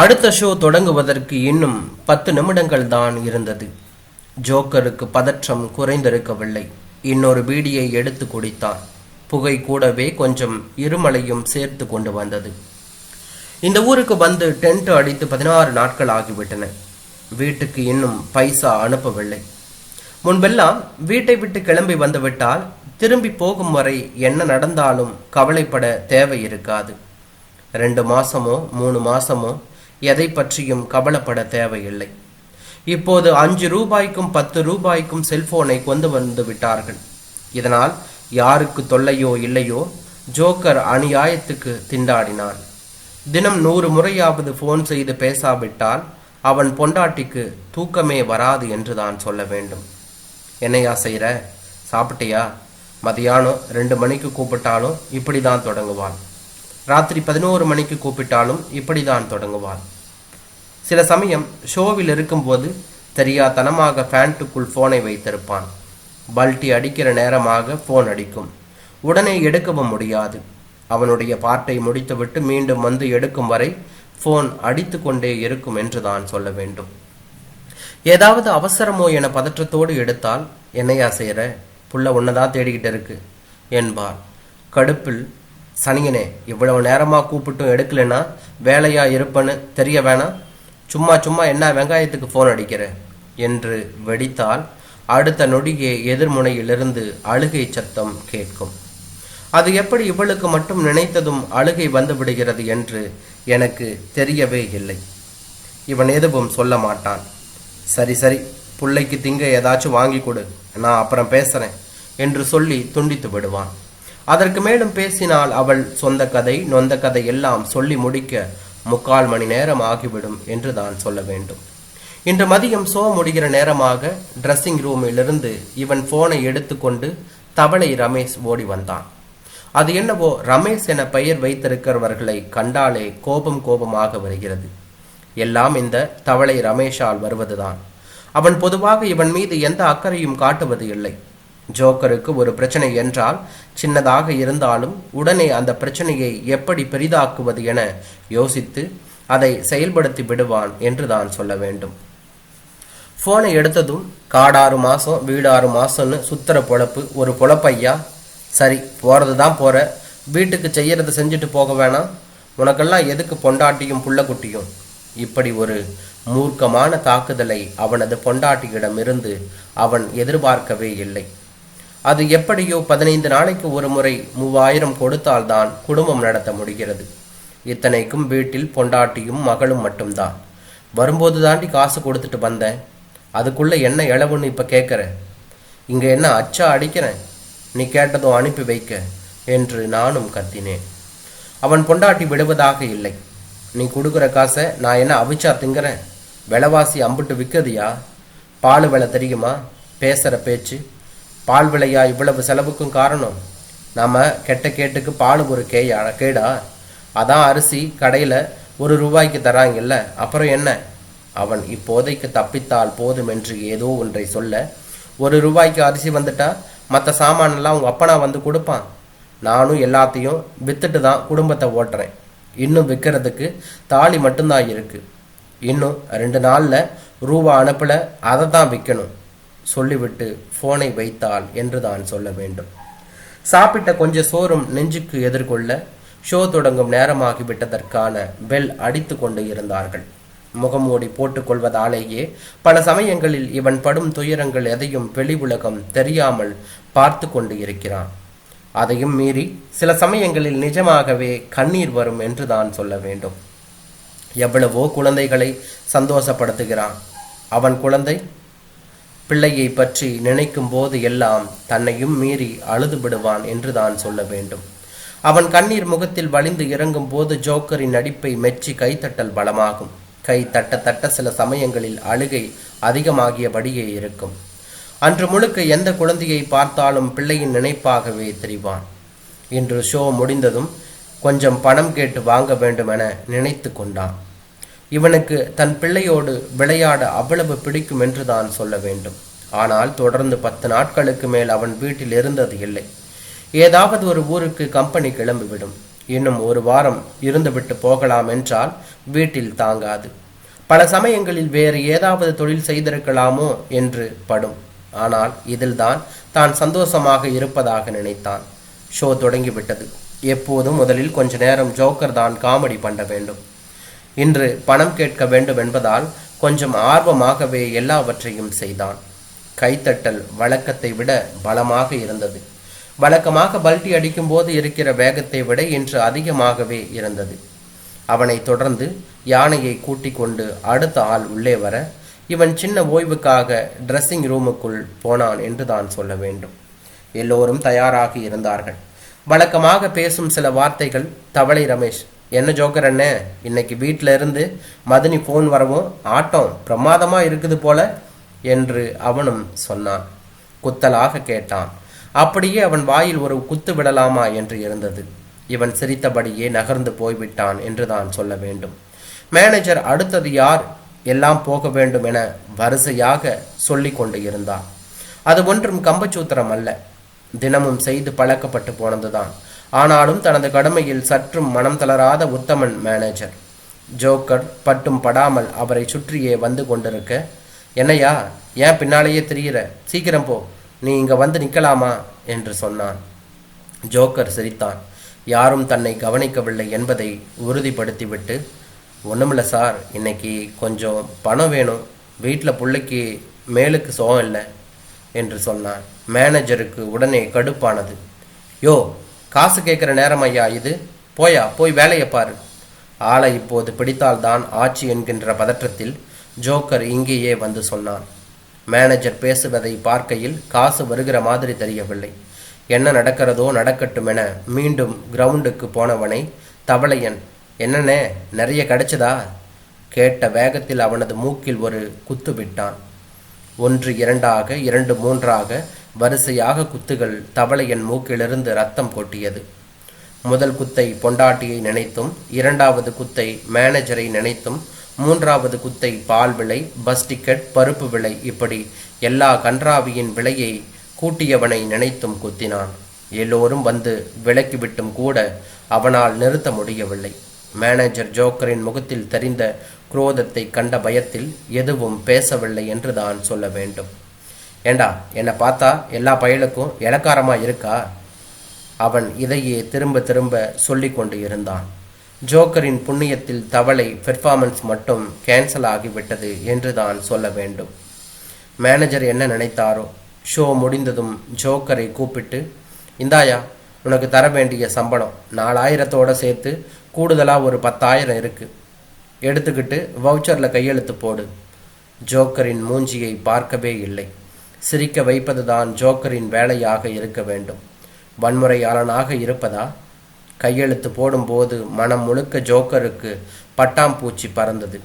அடுத்த ஷோ தொடங்குவதற்கு இன்னும் பத்து நிமிடங்கள் தான் இருந்தது. ஜோக்கருக்கு பதற்றம் குறைந்திருக்கவில்லை. இன்னொரு பீடியை எடுத்து குடித்தான் புகை கூடவே கொஞ்சம் இருமலையும் சேர்த்து கொண்டு வந்தது. இந்த ஊருக்கு வந்து டென்ட் அடித்து பதினாறு நாட்கள் ஆகிவிட்டன. வீட்டுக்கு இன்னும் பைசா அனுப்பவில்லை. முன்பெல்லாம் வீட்டை விட்டு கிளம்பி வந்துவிட்டால் திரும்பி போகும் வரை என்ன நடந்தாலும் கவலைப்பட தேவை இருக்காது. ரெண்டு மாசமோ மூணு மாசமோ எதை பற்றியும் கவலைப்பட தேவையில்லை. இப்போது அஞ்சு ரூபாய்க்கும் பத்து ரூபாய்க்கும் செல்போனை கொண்டு வந்து விட்டார்கள். இதனால் யாருக்கு தொல்லையோ இல்லையோ ஜோக்கர் அநியாயத்துக்கு திண்டாடினான். தினம் நூறு முறையாவது ஃபோன் செய்து பேசாவிட்டால் அவன் பொண்டாட்டிக்கு தூக்கமே வராது என்று தான் சொல்ல வேண்டும். என்னையா செய்கிற சாப்பிட்டியா? மதியானம் ரெண்டு மணிக்கு கூப்பிட்டாலும் இப்படி தான் தொடங்குவான். ராத்திரி பதினோரு மணிக்கு கூப்பிட்டாலும் இப்படி தான் தொடங்குவாள். சில சமயம் ஷோவில் இருக்கும்போது தெரியாதனமாக பேண்ட்டுக்குள் ஃபோனை வைத்திருப்பான். பல்ட்டி அடிக்கிற நேரமாக ஃபோன் அடிக்கும். உடனே எடுக்கவும் முடியாது. அவனுடைய பாட்டை முடித்துவிட்டு மீண்டும் வந்து எடுக்கும் வரை ஃபோன் அடித்து கொண்டே இருக்கும் என்று தான் சொல்ல வேண்டும். ஏதாவது அவசரமோ என பதற்றத்தோடு எடுத்தால் என்னையா செய்கிற புள்ள உன்னதான் தேடிக்கிட்டு இருக்கு என்பார் கடுப்பில் சனியனே இவ்வளவு நேரமாக கூப்பிட்டும் எடுக்கலைன்னா வேலையா இருப்பேன்னு தெரிய வேணாம். சும்மா சும்மா என்ன வெங்காயத்துக்கு ஃபோன் அடிக்கிற? என்று வெடித்தால் அடுத்த நொடியே எதிர்முனையிலிருந்து அழுகை சத்தம் கேட்கும். அது எப்படி இவளுக்கு மட்டும் நினைத்ததும் அழுகை வந்து விடுகிறது என்று எனக்கு தெரியவே இல்லை. இவன் எதுவும் சொல்ல மாட்டான். சரி சரி புள்ளைக்கு திங்க ஏதாச்சும் வாங்கி கொடு. நான் அப்புறம் பேசுறேன் என்று சொல்லி துண்டித்து விடுவான். அதற்கு மேலும் பேசினால் அவள் சொந்த கதை நொந்த கதை எல்லாம் சொல்லி முடிக்க முக்கால் மணி நேரம் ஆகிவிடும் என்று தான் சொல்ல வேண்டும். இன்று மதியம் சோ முடிகிற நேரமாக ட்ரெஸ்ஸிங் ரூமிலிருந்து இவன் போனை எடுத்துக்கொண்டு தவளை ரமேஷ் ஓடி வந்தான். அது என்னவோ ரமேஷ் என பெயர் வைத்திருக்கிறவர்களை கண்டாலே கோபம் கோபமாக வருகிறது. எல்லாம் இந்த தவளை ரமேஷால் வருவதுதான். அவன் பொதுவாக இவன் மீது எந்த அக்கறையும் காட்டுவது இல்லை. ஜோக்கருக்கு ஒரு பிரச்சனை என்றால் சின்னதாக இருந்தாலும் உடனே அந்த பிரச்சனையை எப்படி பெரிதாக்குவது என யோசித்து அதை செயல்படுத்தி விடுவான் என்று தான் சொல்ல வேண்டும். ஃபோனை எடுத்ததும் காடாறு மாதம் வீடாறு மாதம்னு சுத்துற பொழப்பு ஒரு பொழப்பையா? சரி போகிறது தான் போகிற வீட்டுக்கு செய்யறதை செஞ்சுட்டு போக வேணாம். உனக்கெல்லாம் எதுக்கு பொண்டாட்டியும் புள்ளக்குட்டியும்? இப்படி ஒரு மூர்க்கமான தாக்குதலை அவனது பொண்டாட்டியிடமிருந்து அவன் எதிர்பார்க்கவே இல்லை. அது எப்படியோ பதினைந்து நாளைக்கு ஒரு முறை மூவாயிரம் கொடுத்தால்தான் குடும்பம் நடத்த முடிகிறது. இத்தனைக்கும் வீட்டில் பொண்டாட்டியும் மகளும் மட்டும்தான். வரும்போது தாண்டி காசு கொடுத்துட்டு வந்தேன் அதுக்குள்ளே என்ன இளவுன்னு இப்போ கேட்குற? இங்கே என்ன அச்சா அடிக்கிறேன் நீ கேட்டதும் அனுப்பி வைக்க என்று நானும் கத்தினேன். அவன் பொண்டாட்டி விடுவதாக இல்லை. நீ கொடுக்குற காசை நான் என்ன அவிச்சா திங்கிறேன் விலைவாசி அம்புட்டு விற்கதியா? பால் விலை தெரியுமா? பேசுகிற பேச்சு. பால் விலையா இவ்வளவு செலவுக்கும் காரணம்? நாம கெட்ட கேட்டுக்கு பால் ஒரு கேயா கேடா? அதான் அரிசி கடையில் ஒரு ரூபாய்க்கு தராங்கல்ல அப்புறம் என்ன? அவன் இப்போதைக்கு தப்பித்தால் போதும் என்று ஏதோ ஒன்றை சொல்ல ஒரு ரூபாய்க்கு அரிசி வந்துட்டா மற்ற சாமானெல்லாம் உங்கள் அப்பனா வந்து கொடுப்பான். நானும் எல்லாத்தையும் வித்துட்டு தான் குடும்பத்தை ஓட்டுறேன். இன்னும் விற்கிறதுக்கு தாலி மட்டும்தான் இருக்கு. இன்னும் ரெண்டு நாளில் ரூபா அனுப்பல அதை தான் விற்கணும் சொல்லிவிட்டு ஃபோனை வைத்தாள் என்று தான் சொல்ல வேண்டும். சாப்பிட்ட கொஞ்சம் சோறும் நெஞ்சுக்கு எதிர்கொள்ள ஷோ தொடங்கும் நேரமாகிவிட்டதற்கான பெல் அடித்து கொண்டு இருந்தார்கள். முகமூடி போட்டுக்கொள்வதாலேயே பல சமயங்களில் இவன் படும் துயரங்கள் எதையும் வெளி உலகம் தெரியாமல் பார்த்து கொண்டு இருக்கிறான். அதையும் மீறி சில சமயங்களில் நிஜமாகவே கண்ணீர் வரும் என்று தான் சொல்ல வேண்டும். எவ்வளவோ குழந்தைகளை சந்தோஷப்படுத்துகிறான். அவன் குழந்தை பிள்ளையை பற்றி நினைக்கும் போது எல்லாம் தன்னையும் மீறி அழுது விடுவான் என்று தான் சொல்ல வேண்டும். அவன் கண்ணீர் முகத்தில் வலிந்து இறங்கும் போது ஜோக்கரின் நடிப்பை மெச்சி கைத்தட்டல் பலமாகும். கை தட்ட தட்ட சில சமயங்களில் அழுகை அதிகமாகியபடியே இருக்கும். அன்று முழுக்க எந்த குழந்தையை பார்த்தாலும் பிள்ளையின் நினைப்பாகவே தெரிவான். இன்று ஷோ முடிந்ததும் கொஞ்சம் பணம் கேட்டு வாங்க வேண்டுமென நினைத்து கொண்டான். இவனுக்கு தன் பிள்ளையோடு விளையாட அவ்வளவு பிடிக்கும் என்று தான் சொல்ல வேண்டும். ஆனால் தொடர்ந்து பத்து நாட்களுக்கு மேல் அவன் வீட்டில் இருந்தது இல்லை. ஏதாவது ஒரு ஊருக்கு கம்பெனி கிளம்பிவிடும். இன்னும் ஒரு வாரம் இருந்துவிட்டு போகலாம் என்றால் வீட்டில் தாங்காது. பல சமயங்களில் வேறு ஏதாவது தொழில் செய்திருக்கலாமோ என்று படும். ஆனால் இதில்தான் தான் சந்தோஷமாக இருப்பதாக நினைத்தான். ஷோ தொடங்கிவிட்டது. எப்போதும் முதலில் கொஞ்ச நேரம் ஜோக்கர் தான் காமெடி பண்ண வேண்டும். இன்று பணம் கேட்க வேண்டும் என்பதால் கொஞ்சம் ஆர்வமாகவே எல்லாவற்றையும் செய்தான். கைத்தட்டல் வழக்கத்தை விட பலமாக இருந்தது. வழக்கமாக பல்டி அடிக்கும்போது இருக்கிற வேகத்தை விட இன்று அதிகமாகவே இருந்தது. அவனை தொடர்ந்து யானையை கூட்டிக் கொண்டு அடுத்த ஆள் உள்ளே வர இவன் சின்ன ஓய்வுக்காக ட்ரெஸ்ஸிங் ரூமுக்குள் போனான் என்று தான் சொல்ல வேண்டும். எல்லோரும் தயாராக இருந்தார்கள். வழக்கமாக பேசும் சில வார்த்தைகள் தவளை ரமேஷ் என்ன ஜோக்கர் அண்ணே? இன்னைக்கு வீட்டில் இருந்து மதனி ஃபோன் வரவும் ஆட்டம் பிரமாதமாக இருக்குது போல என்று அவனும் சொன்னான். குத்தலாக கேட்டான். அப்படியே அவன் வாயில் ஒரு குத்து விடலாமா என்று இருந்தது. இவன் சிரித்தபடியே நகர்ந்து போய்விட்டான் என்று தான் சொல்ல வேண்டும். மேனேஜர் அடுத்தது யார்? எல்லாம் போக வேண்டும் என வரிசையாக சொல்லி கொண்டு இருந்தான். அது ஒன்றும் கம்பச்சூத்திரம் அல்ல. தினமும் செய்து பழக்கப்பட்டு போனதுதான். ஆனாலும் தனது கடமையில் சற்றும் மனம் தளராத உத்தமன் மேனேஜர் ஜோக்கர் பட்டும் படாமல் அவரை சுற்றியே வந்து கொண்டிருக்க என்னையா ஏன் பின்னாலேயே தெரிகிற சீக்கிரம் போ. நீ இங்கே வந்து நிற்கலாமா என்று சொன்னான். ஜோக்கர் சிரித்தான். யாரும் தன்னை கவனிக்கவில்லை என்பதை உறுதிப்படுத்திவிட்டு ஒன்றுமில்ல சார் இன்னைக்கு கொஞ்சம் பணம் வேணும். வீட்டில் பிள்ளைக்கு மேலுக்கு சோகம் இல்லை என்று சொன்னான். மேனேஜருக்கு உடனே கடுப்பானது. யோ காசு கேட்குற நேரம் ஐயா இது. போயா போய் வேலையை பாரு. ஆளை இப்போது பிடித்தால்தான் ஆட்சி என்கின்ற பதற்றத்தில் ஜோக்கர் இங்கேயே வந்து சொன்னான். மேனேஜர் பேசுவதை பார்க்கையில் காசு வருகிற மாதிரி தெரியவில்லை. என்ன நடக்கிறதோ நடக்கட்டும் என மீண்டும் கிரவுண்டுக்கு போனவனை தவளையன் என்னண்ணே நிறைய கிடைச்சதா? கேட்ட வேகத்தில் அவனது மூக்கில் ஒரு குத்து விட்டான். ஒன்று இரண்டாக இரண்டு மூன்றாக வரிசையாக குத்துகள் தவளையன் மூக்கிலிருந்து ரத்தம் கொட்டியது. முதல் குத்தை பொண்டாட்டியை நினைத்தும் இரண்டாவது குத்தை மேனேஜரை நினைத்தும் மூன்றாவது குத்தை பால் விலை பஸ் டிக்கெட் பருப்பு விலை இப்படி எல்லா கன்றாவியின் விலையை கூட்டியவனை நினைத்தும் குத்தினான். எல்லோரும் வந்து விலக்கிவிட்டும் கூட அவனால் நிறுத்த முடியவில்லை. மேனேஜர் ஜோக்கரின் முகத்தில் தெரிந்த குரோதத்தை கண்ட பயத்தில் எதுவும் பேசவில்லை என்று தான் சொல்ல வேண்டும். ஏண்டா என்னை பார்த்தா எல்லா பயலுக்கும் இலக்காரமாக இருக்கா? அவன் இதையே திரும்ப திரும்ப சொல்லி கொண்டு இருந்தான். ஜோக்கரின் புண்ணியத்தில் தவளை பெர்ஃபார்மன்ஸ் மட்டும் கேன்சல் ஆகிவிட்டது என்று தான் சொல்ல வேண்டும். மேனேஜர் என்ன நினைத்தாரோ? ஷோ முடிந்ததும் ஜோக்கரை கூப்பிட்டு இந்தாயா உனக்கு தர வேண்டிய சம்பளம் நாலாயிரத்தோடு சேர்த்து கூடுதலாக ஒரு பத்தாயிரம் இருக்குது எடுத்துக்கிட்டு வவுச்சரில் கையெழுத்து போடு. ஜோக்கரின் மூஞ்சியை பார்க்கவே இல்லை. சிரிக்க வைப்பதுதான் ஜோக்கரின் வேலையாக இருக்க வேண்டும். வன்முறையாளனாக இருப்பதா? கையெழுத்து போடும்போது மனம் முழுக்க ஜோக்கருக்கு பட்டாம்பூச்சி பறந்தது.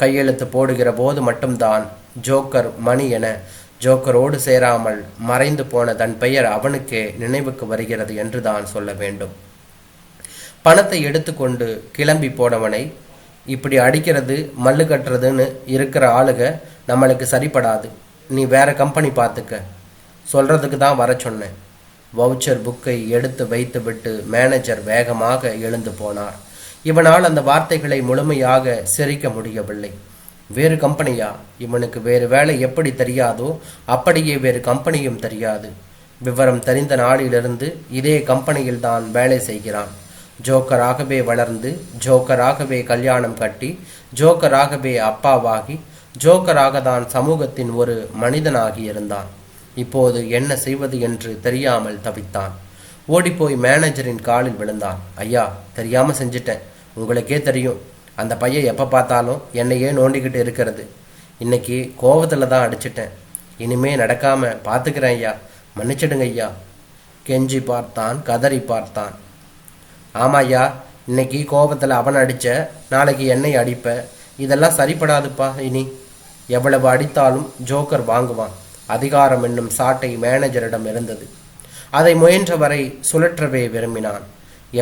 கையெழுத்து போடுகிற போது மட்டும்தான் ஜோக்கர் மணி என ஜோக்கரோடு சேராமல் மறைந்து போன தன் பெயர் அவனுக்கே நினைவுக்கு வருகிறது என்று தான் சொல்ல வேண்டும். பணத்தை எடுத்துக்கொண்டு கிளம்பி போனவனை இப்படி அடிக்கிறது மல்லு கட்டுறதுன்னு இருக்கிற ஆளுக நம்மளுக்கு சரிப்படாது. நீ வேறு கம்பெனி பார்த்துக்க. சொல்கிறதுக்கு தான் வர சொன்னேன். வவுச்சர் புக்கை எடுத்து வைத்துவிட்டு மேனேஜர் வேகமாக எழுந்து போனார். இவனால் அந்த வார்த்தைகளை முழுமையாக சிரிக்க முடியவில்லை. வேறு கம்பெனியா இவனுக்கு வேறு வேலை எப்படி தெரியாதோ அப்படியே வேறு கம்பெனியும் தெரியாது. விவரம் தெரிந்த நாளிலிருந்து இதே கம்பெனியில் தான் வேலை செய்கிறான். ஜோக்கராகவே வளர்ந்து ஜோக்கராகவே கல்யாணம் கட்டி ஜோக்கராகவே அப்பாவாகி ஜோக்கராக தான் சமூகத்தின் ஒரு மனிதனாகி இருந்தான். இப்போது என்ன செய்வது என்று தெரியாமல் தவித்தான். ஓடிப்போய் மேனேஜரின் காலில் விழுந்தான். ஐயா தெரியாமல் செஞ்சிட்டேன். உங்களுக்கே தெரியும். அந்த பையன் எப்போ பார்த்தாலும் என்னையே நோண்டிக்கிட்டு இருக்கிறது. இன்னைக்கு கோவத்தில் தான் அடிச்சிட்டேன். இனிமே நடக்காம பார்த்துக்கிறேன் ஐயா. மன்னிச்சிடுங்க ஐயா. கெஞ்சி பார்த்தான் கதறி பார்த்தான். ஆமாம் ஐயா. இன்னைக்கு கோபத்தில் அவன் அடித்த நாளைக்கு என்னை அடிப்ப. இதெல்லாம் சரிப்படாதுப்பா இனி. எவ்வளவு அடித்தாலும் ஜோக்கர் வாங்குவான். அதிகாரம் என்னும் சாட்டை மேனேஜரிடம் இருந்தது. அதை முயன்றவரை சுழற்றவே விரும்பினான்.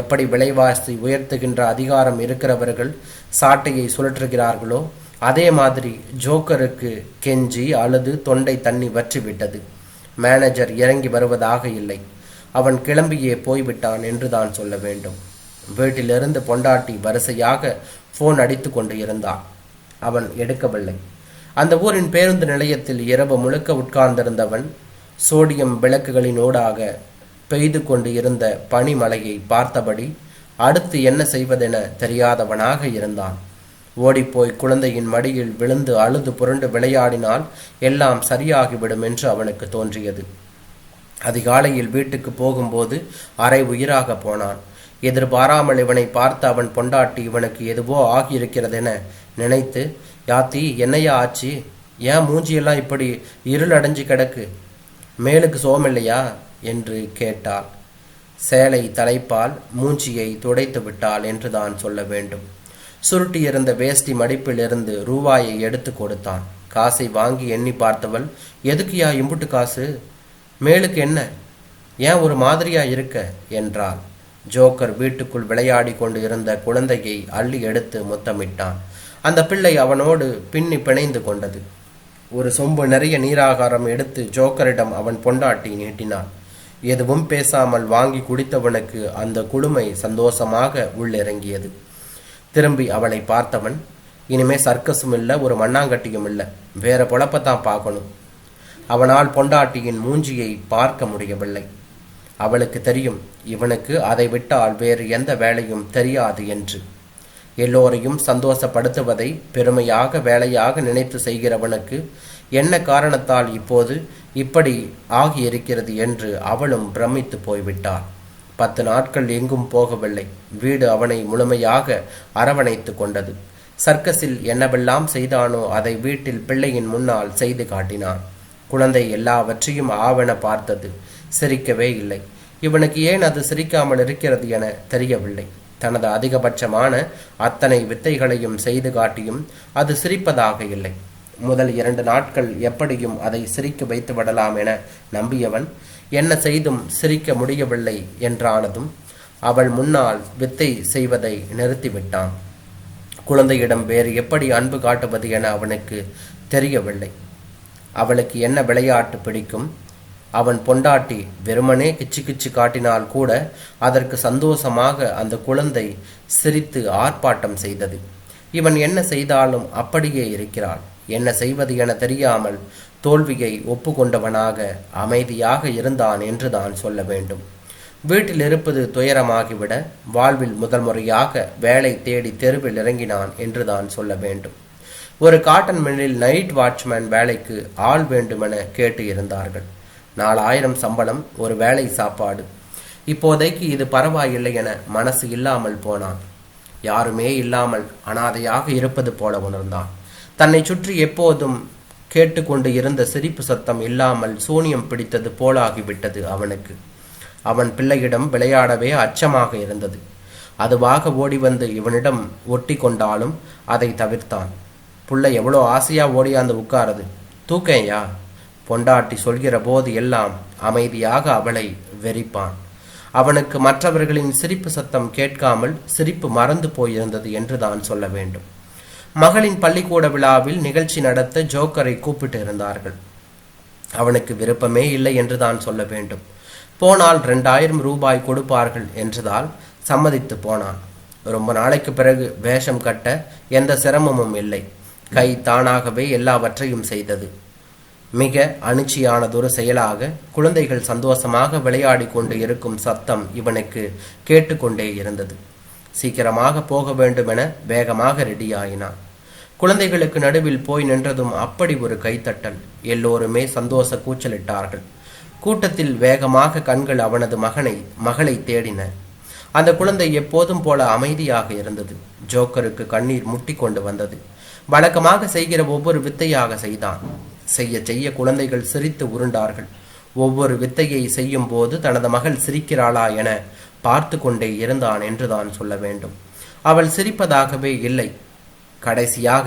எப்படி விலைவாசி உயர்த்துகின்ற அதிகாரம் இருக்கிறவர்கள் சாட்டையை சுழற்றுகிறார்களோ அதே மாதிரி ஜோக்கருக்கு கெஞ்சி அழுது தொண்டை தண்ணி வற்றிவிட்டது. மேனேஜர் இறங்கி வருவதாக இல்லை. அவன் கிளம்பியே போய்விட்டான் என்று தான் சொல்ல வேண்டும். வீட்டிலிருந்து பொண்டாட்டி வரிசையாக ஃபோன் அடித்து கொண்டு இருந்தான். அவன் எடுக்கவில்லை. அந்த ஊரின் பேருந்து நிலையத்தில் இரவு முழுக்க உட்கார்ந்திருந்தவன் சோடியம் விளக்குகளின் ஊடாக பெய்து கொண்டு இருந்த பனிமலையை பார்த்தபடி அடுத்து என்ன செய்வதென தெரியாதவனாக இருந்தான். ஓடிப்போய் குழந்தையின் மடியில் விழுந்து அழுது புரண்டு விளையாடினால் எல்லாம் சரியாகிவிடும் என்று அவனுக்கு தோன்றியது. அதிகாலையில் வீட்டுக்கு போகும்போது அரை உயிராக போனான். எதிர்பாராமல் இவனை பார்த்து அவன் பொண்டாட்டி இவனுக்கு எதுவோ ஆகியிருக்கிறதென நினைத்து யாத்தி என்னையா ஆச்சு? ஏன் மூஞ்சியெல்லாம் இப்படி இருளடைஞ்சு கிடக்கு? மேலுக்கு சோமில்லையா? என்று கேட்டாள். சேலை தலைப்பால் மூஞ்சியை துடைத்து விட்டாள் என்று தான் சொல்ல வேண்டும். சுருட்டியிருந்த வேஷ்டி மடிப்பிலிருந்து ரூபாயை எடுத்து கொடுத்தான். காசை வாங்கி எண்ணி பார்த்தவள் எதுக்குயா இம்புட்டு காசு? மேலுக்கு என்ன? ஏன் ஒரு மாதிரியா இருக்க? என்றாள். ஜோக்கர் வீட்டுக்குள் விளையாடி கொண்டு இருந்த குழந்தையை அள்ளி எடுத்து முத்தமிட்டான். அந்த பிள்ளை அவனோடு பின்னி பிணைந்து கொண்டது. ஒரு சொம்பு நிறைய நீராகாரம் எடுத்து ஜோக்கரிடம் அவன் பொண்டாட்டி நீட்டினான். எதுவும் பேசாமல் வாங்கி குடித்தவனுக்கு அந்த குடுமை சந்தோஷமாக உள்ளிறங்கியது. திரும்பி அவளை பார்த்தவன் இனிமே சர்க்கஸும் இல்லை ஒரு மண்ணாங்கட்டியும் இல்லை வேற பொழப்பத்தான் பார்க்கணும். அவனால் பொண்டாட்டியின் மூஞ்சியை பார்க்க முடியவில்லை. அவளுக்கு தெரியும் இவனுக்கு அதை விட்டால் வேறு எந்த வேலையும் தெரியாது என்று. எல்லோரையும் சந்தோஷப்படுத்துவதை பெருமையாக வேலையாக நினைத்து செய்கிறவனுக்கு என்ன காரணத்தால் இப்போது இப்படி ஆகியிருக்கிறது என்று அவளும் பிரமித்து போய்விட்டாள். பத்து நாட்கள் எங்கும் போகவில்லை. வீடு அவனை முழுமையாக அரவணைத்து கொண்டது. சர்க்கஸில் என்னவெல்லாம் செய்தானோ அதை வீட்டில் பிள்ளையின் முன்னால் செய்து காட்டினான். குழந்தை எல்லாவற்றையும் ஆவண பார்த்தது. சிரிக்கவே இல்லை. இவனுக்கு ஏன் அது சிரிக்காமல் இருக்கிறது என தெரியவில்லை. தனது அதிகபட்சமான அத்தனை வித்தைகளையும் செய்து காட்டியும் அது சிரிப்பதாக இல்லை. முதல் இரண்டு நாட்கள் எப்படியும் அதை சிரிக்க வைத்து விடலாம் என நம்பியவன் என்ன செய்தும் சிரிக்க முடியவில்லை என்றானதும் அவள் முன்னால் வித்தை செய்வதை நிறுத்திவிட்டான். குழந்தையிடம் வேறு எப்படி அன்பு காட்டுவது என அவனுக்கு தெரியவில்லை. அவளுக்கு என்ன விளையாட்டு பிடிக்கும்? அவன் பொண்டாட்டி வெறுமனே கிச்சு கிச்சு காட்டினால் கூட அதற்கு சந்தோஷமாக அந்த குழந்தை சிரித்து ஆர்ப்பாட்டம் செய்தது. இவன் என்ன செய்தாலும் அப்படியே இருக்கிறாள் என்ன செய்வது என தெரியாமல் தோல்வியை ஒப்புக்கொண்டவனாக அமைதியாக இருந்தான் என்று தான் சொல்ல வேண்டும். வீட்டில் இருப்பது துயரமாகிவிட வாழ்வில் முதல் முறையாக வேலை தேடி தெருவில் இறங்கினான் என்று தான் சொல்ல வேண்டும். ஒரு காட்டன் மில்லில் நைட் வாட்ச்மேன் வேலைக்கு ஆள் வேண்டுமென கேட்டு இருந்தார்கள். நாலாயிரம் சம்பளம் ஒரு வேலை சாப்பாடு. இப்போதைக்கு இது பரவாயில்லை என மனசு இல்லாமல் போனான். யாருமே இல்லாமல் அனாதையாக இருப்பது போல உணர்ந்தான். தன்னை சுற்றி எப்போதும் கேட்டுக்கொண்டு இருந்த சிரிப்பு சத்தம் இல்லாமல் சூனியம் பிடித்தது போலாகிவிட்டது அவனுக்கு. அவன் பிள்ளையிடம் விளையாடவே அச்சமாக இருந்தது. அதுவாக ஓடி வந்து இவனிடம் ஒட்டி கொண்டாலும் அதை தவிர்த்தான். புள்ள எவ்வளோ ஆசையா ஓடியாந்து உட்காரது. தூக்கையா பொண்டாட்டி சொல்கிற போது எல்லாம் அமைதியாக அவளை வெறிப்பான். அவனுக்கு மற்றவர்களின் சிரிப்பு சத்தம் கேட்காமல் சிரிப்பு மறந்து போயிருந்தது என்று தான் சொல்ல வேண்டும். மகளின் பள்ளிக்கூட விழாவில் நிகழ்ச்சி நடத்த ஜோக்கரை கூப்பிட்டு இருந்தார்கள். அவனுக்கு விருப்பமே இல்லை என்று தான் சொல்ல வேண்டும். போனால் ரெண்டாயிரம் ரூபாய் கொடுப்பார்கள் என்றதால் சம்மதித்து போனான். ரொம்ப நாளைக்கு பிறகு வேஷம் கட்ட எந்த சிரமமும் இல்லை. கை தானாகவே எல்லாவற்றையும் செய்தது. மிக அணிச்சியானதொரு செயலாக குழந்தைகள் சந்தோஷமாக விளையாடி கொண்டு இருக்கும் சத்தம் இவனுக்கு கேட்டுக்கொண்டே இருந்தது. சீக்கிரமாக போக வேண்டுமென வேகமாக ரெடியாயினான். குழந்தைகளுக்கு நடுவில் போய் நின்றதும் அப்படி ஒரு கைத்தட்டல். எல்லோருமே சந்தோஷ கூச்சலிட்டார்கள். கூட்டத்தில் வேகமாக கண்கள் அவனது மகனை மகளை தேடின. அந்த குழந்தை எப்போதும் போல அமைதியாக இருந்தது. ஜோக்கருக்கு கண்ணீர் முட்டி கொண்டு வந்தது. வழக்கமாக செய்கிற ஒவ்வொரு வித்தையாக செய்தான். செய்ய செய்ய குழந்தைகள் சிரித்து உருண்டார்கள். ஒவ்வொரு வித்தையை செய்யும் போது தனது மகள் சிரிக்கிறாளா என பார்த்து கொண்டே இருந்தான் என்றுதான் சொல்ல வேண்டும். அவள் சிரிப்பதாகவே இல்லை. கடைசியாக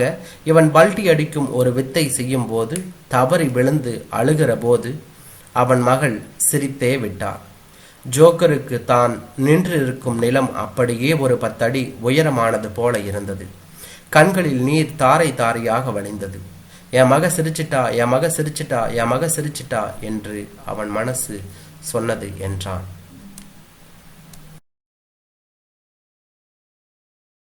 இவன் பல்டி அடிக்கும் ஒரு வித்தை செய்யும் போது தவறி விழுந்து அழுகிற போது அவன் மகள் சிரித்தே விட்டார் ஜோக்கருக்கு தான் நின்று இருக்கும் நிலம் அப்படியே ஒரு பத்தடி உயரமானது போல இருந்தது. கண்களில் நீர் தாரை தாரையாக வழிந்தது. என் மக சிரிச்சிட்டா என் மக சிரிச்சிட்டா என் மக சிரிச்சிட்டா என்று அவன் மனசு சொன்னது என்றான்.